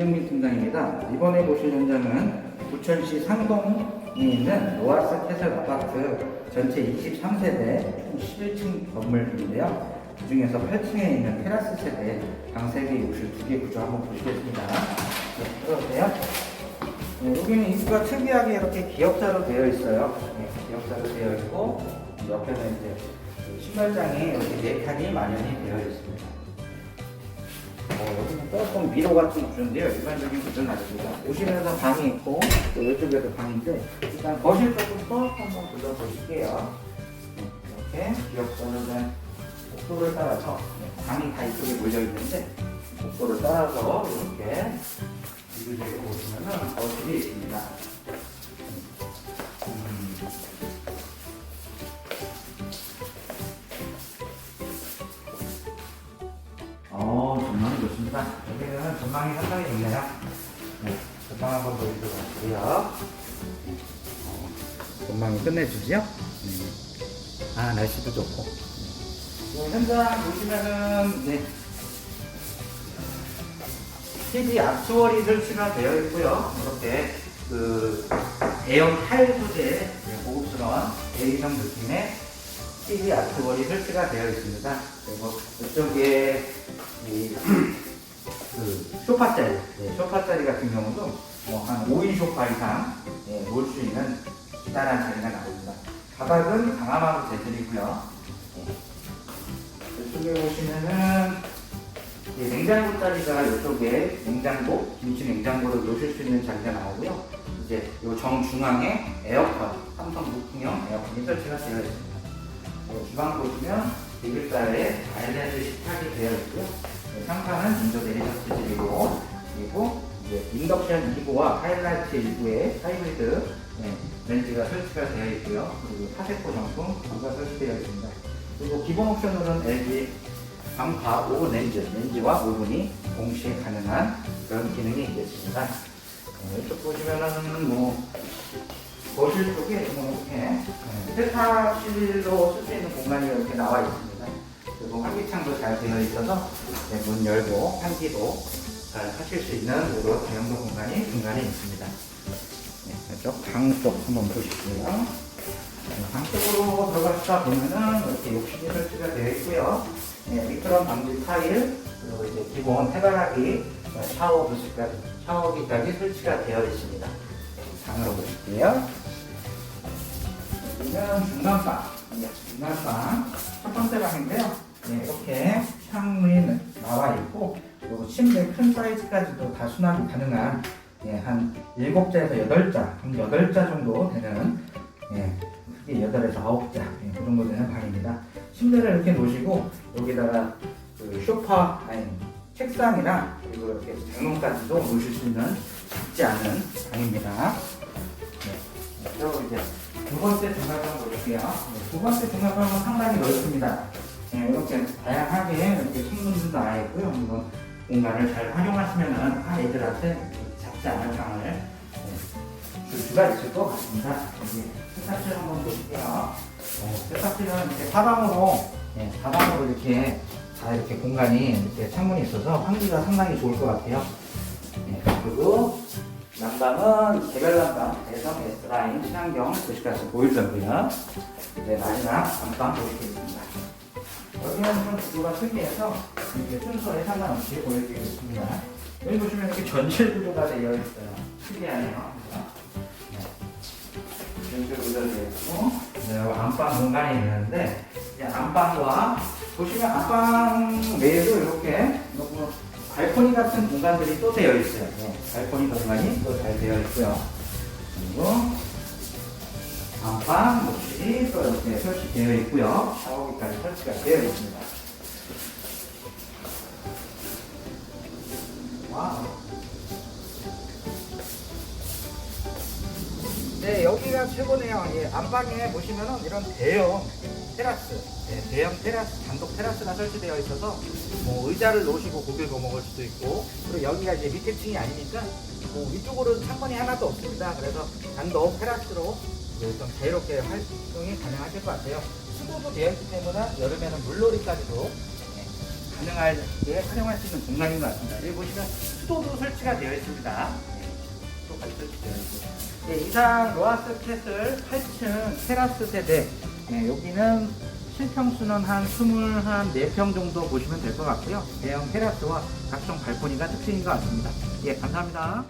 김영민 팀장입니다. 이번에 보실 현장은 부천시 상동에 있는 노아스 캐슬 아파트 전체 23세대 11층 건물인데요. 그 중에서 8층에 있는 테라스 세대 방 3개, 욕실 2개 구조 한번 보시겠습니다. 네, 들어오세요. 네, 여기는 입구가 특이하게 이렇게 기역자로 되어 있어요. 네, 기역자로 되어 있고 옆에는 이제 그 신발장이 이렇게 네 칸이 마련이 되어 있습니다. 어, 여기는 조금 미로 같은 구조인데요. 일반적인 구조는 아닙니다. 오시면서 방이 있고 또 이쪽에도 방인데 일단 거실 쪽부터 한번 둘러보실게요. 네, 이렇게 된 복도를 따라서 네, 방이 다 이쪽에 몰려 있는데 복도를 따라서 이렇게 이쪽에 보시면은 거실이 있습니다. 전망이 좋습니다. 여기는 전망이 상당히 좋네요. 네, 전망 한번 보여드리도록 할게요. 네, 어, 전망이 끝내주지요? 네. 아, 날씨도 좋고. 네, 현장 보시면은, 네. TV 앞수월이 설치가 되어 있고요. 이렇게 그 에어 타일 소재 네, 고급스러운 A형 느낌의 TV 앞수월이 설치가 되어 있습니다. 그리고 이쪽에 이, 그 소파 자리, 네, 소파 자리 같은 경우도 뭐 한 5인 소파 이상 네, 놓을 수 있는 기다란 자리가 나옵니다. 바닥은 강화마루 재질이고요. 네. 이쪽에 보시면은 이 냉장고 자리가 이쪽에 냉장고, 김치 냉장고를 놓으실 수 있는 자리가 나오고요. 이제 이 정중앙에 에어컨, 삼성 무풍형 에어컨이 설치가 되어 있습니다. 어, 주방 보시면 리뷰자에 아일랜드 식탁이 되어 있고요. 네, 상판은 인조 내리석 재질이고 그리고 이제 인덕션 2구와 하이라이트 1구에 하이브리드 네, 렌즈가 설치가 되어 있고요. 그리고 타세포 정품 구가 설치되어 있습니다. 그리고 기본 옵션으로는 LG 광파 5 렌즈, 렌즈와 오븐이 동시에 가능한 그런 기능이 있겠습니다. 어, 이쪽 보시면은 뭐 거실 쪽에 뭐 이렇게 네, 세탁실로 쓸 수 있는 공간이 이렇게 나와 있습니다. 그리고 환기창도 잘 되어 있어서 네, 문 열고 환기도 잘 하실 수 있는 이런 대형도 공간이 중간에 있습니다. 네, 이쪽 방쪽 한번 보실게요. 네, 방 쪽으로 들어가시다 보면은 이렇게 욕실이 설치가 되어 있고요. 네, 미끄럼 방지 타일, 그리고 이제 기본 해바라기, 샤워 부스까지, 샤워기까지 설치가 되어 있습니다. 방으로 보실게요. 여기는 중간방, 네, 중간방 첫 번째 방인데요. 창문이 나와 있고, 그리고 침대 큰 사이즈까지도 다 수납이 가능한 예, 한 7자에서 8자, 한 8자 정도 되는 예, 크게 8에서 9자 예, 그 정도 되는 방입니다. 침대를 이렇게 놓으시고 여기다가 그 소파 아니 책상이나 그리고 이렇게 장롱까지도 놓으실 수 있는 작지 않은 방입니다. 네. 그리고 이제 두 번째 중간방 볼게요. 네, 두 번째 중간방은 상당히 넓습니다. 네, 이렇게 다양하게 이렇게 창문도 나와 있고요. 이런 공간을 잘 활용하시면은 아이들한테 작지 않은 방을 네, 줄 수가 있을 것 같습니다. 여기 세탁실 한번 보실게요. 어, 세탁실은 이렇게 사방으로, 네, 사방으로 이렇게 다 이렇게 공간이 이렇게 창문이 있어서 환기가 상당히 좋을 것 같아요. 네, 그리고 난방은 개별 난방, 대성 S라인 친환경 도시가스 보일러고요. 이제 마지막 안방 보여드리겠습니다. 여기는 좀 구조가 특이해서 이렇게 순서에 상관없이 보여드리겠습니다. 여기 보시면 이렇게 전실 구조가 되어 있어요. 특이하네요. 전실 구조가 되어 있고, 네, 안방 공간이 있는데, 이제 안방과 보시면 안방 외에도 이렇게 뭐 발코니 같은 공간들이 또 되어 있어요. 네, 발코니 공간이 또 잘 되어 있고요. 그리고 안방 욕실이 또 이렇게 설치되어 있고요. 샤워기까지 설치가 되어 있습니다. 와우. 네, 여기가 최고네요. 예, 안방에 보시면은 이런 대형 테라스, 네, 대형 테라스, 단독 테라스가 설치되어 있어서 뭐 의자를 놓으시고 구워 먹을 수도 있고 그리고 여기가 이제 밑에 층이 아니니까 뭐 위쪽으로는 창문이 하나도 없습니다. 그래서 단독 테라스로 네, 좀 자유롭게 활동이 가능하실 것 같아요. 수도도 되어 있기 때문에 여름에는 물놀이까지도 네, 가능하게 활용할 수 있는 공간인 것 같습니다. 여기 보시면 습도도 설치가 되어 있습니다. 네, 습도까지 설치되어 있고. 네, 이상 로하스 캐슬 8층 테라스 세대. 네, 여기는 실평수는 한 24평 정도 보시면 될 것 같고요. 대형 테라스와 각종 발코니가 특징인 것 같습니다. 예, 감사합니다.